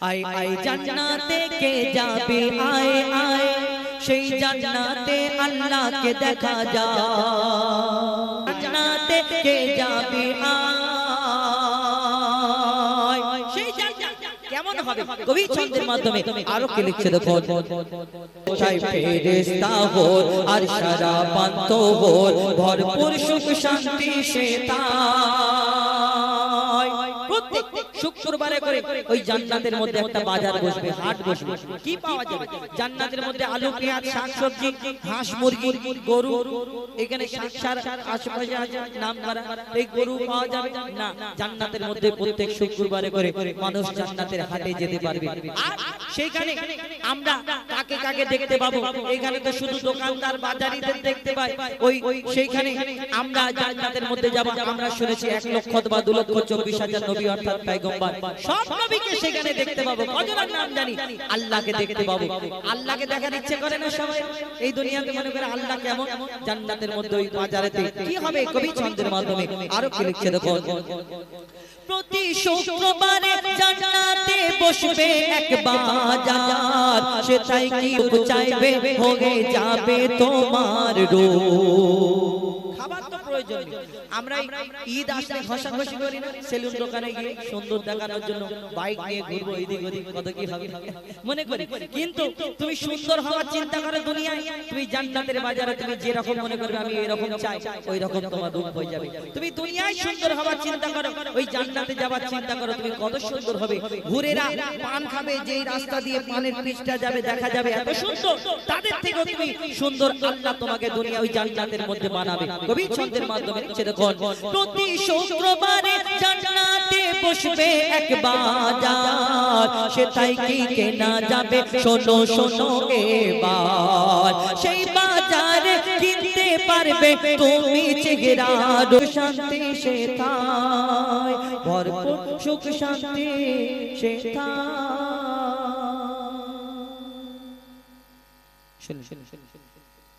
আয় আয় জান্নাতে কে যাবে? আয় আয় সেই জান্নাতে আল্লাহকে দেখা যায় জান্নাতে কে যাবে? আয়। সেই জান্নাত কেমন হবে? কবি ছন্দের মাধ্যমে আরও কি লিখছে দেখো চাই ফেরেশতা হোর আর সারা পান্ত হোর ভরপুর সুখ শান্তি সে তাই। প্রত্যেক শুক্রবারে করে ওই জান্নাতের মধ্যে একটা বাজার বসবে, হাট বসবে। কি পাওয়া যাবে? জান্নাতের মধ্যে আলু, পেঁয়াজ, শাকসবজি, হাঁস, মুরগি, গরু, এখানে শাকসার আশেপাশে নাম করা। এই গরু পাওয়া যাবে? না, জান্নাতের মধ্যে প্রত্যেক শুক্রবারে করে মানুষ জান্নাতের হাটে যেতে পারবে। আর সেইখানে আমরা কাকে কাকে দেখতে পাবো? এখানে তো শুধু দোকানদার, বাজারিদের দেখতে পাই। ওই সেইখানে আমরা জান্নাতের মধ্যে যাব। আমরা শুনেছি এক লক্ষ বা দু লক্ষ চব্বিশ হাজার নবী অর্থাৎ পাইগম্বর সব নবীকে সেখানে দেখতে পাবো। কজনের নাম জানি? আল্লাহকে দেখতে পাবো। আল্লাহকে দেখার ইচ্ছে করে না সবাই? এই দুনিয়াতে মনে করে আল্লাহ কেমন? জান্নাতের মধ্যে ওই বাজারেতে। কি হবে? কবি ছন্দের মাধ্যমে। আরও কি লিখছে দেখো? প্রতি শুক্রবারে জান্নাতে বসবে এক বাজার। সেটাই কি চাইবে হয়ে যাবে তোমার রূপ। খাবার তো প্রয়োজন। আমরা ঈদ আসলে ঘষাঘষি করি না। সেলুন দোকানে গিয়ে সুন্দর দেখানোর জন্য বাইক নিয়ে ঘুরবো এদিক ওদিক, কত কি হবে। মনে করি, কিন্তু তুমি সুন্দর হওয়ার চিন্তা করো দুনিয়ায়। তুমি জান্নাতের বাজারে তুমি যেরকম মনে করবে, আমি এরকম চাই ওই রকম তোমার রূপ হয়ে যাবে। তুমি দুনিয়ায় সুন্দর হওয়ার চিন্তা করো, ওই জান্নাতে যাওয়ার চিন্তা করো, তুমি কত সুন্দর হবে। ঘুরেরা পান খাবে, যেই রাস্তা দিয়ে পানের পিচটা যাবে, দেখা যাবে এত সুন্দর। তাদের থেকেও তুমি সুন্দর আল্লাহ তোমাকে দুনিয়া ওই জান্নাতের মধ্যে বানাবে। কবি ছন্দের মাধ্যমে দেখুন প্রতি শুক্রবারে জান্নাতে বসবে এক বাজার। সেটাই কি কেনা যাবে? শোনো শোনো এবার। সেই বাজারে কিনতে পারবে তুমি চেহারার শান্তি সে তাই। ভরপুর সুখ শান্তি সে তাই। শুনুন শুনুন শুনুন।